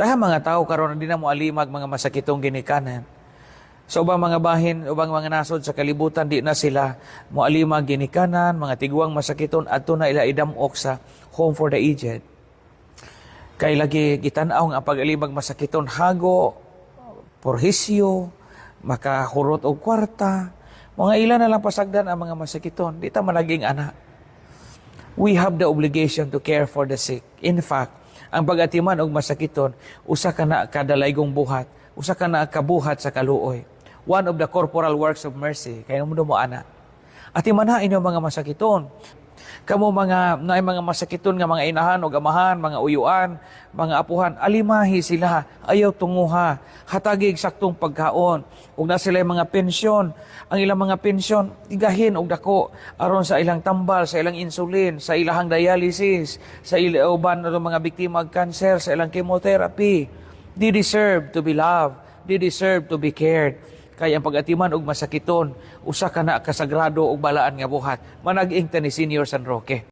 Dahil mga tao karon di na mo alimag mga masakitong ginikanan. Sa ubang mga bahin, ubang mga nasod sa kalibutan, di na sila moalimag ginikanan, mga tiguang masakiton, ato na ila idamok sa home for the aged. Kay lagi gitanaw pag-alimag masakiton, hago, porhisyo, makahurot og kwarta, mga ilan na lang pasagdan ang mga masakiton, di ta malaging anak. We have the obligation to care for the sick. In fact, ang pag-atiman og masakiton, usa ka na kadalaygong buhat, usa ka kabuhat sa kaluoy. One of the corporal works of mercy, kaya mo mo ana. Atiman ha inyo mga masakiton. Kamo mga naay mga masakiton nga mga inahan o amahan, mga uyuan, mga apuhan, alimahi sila, ayaw tunguha, hatagig saktong pagkaon. Ug na sila mga pensyon, ang ilang mga pensyon igahin og dako aron sa ilang tambal, sa ilang insulin, sa ilang dialysis, sa ilang uban mga biktima og cancer, sa ilang chemotherapy. They deserve to be loved. They deserve to be cared. Kaya ang pag-atiman og masakiton, usa ka na kasagrado og balaan nga buhat. Manag-ing ta ni Senior San Roque.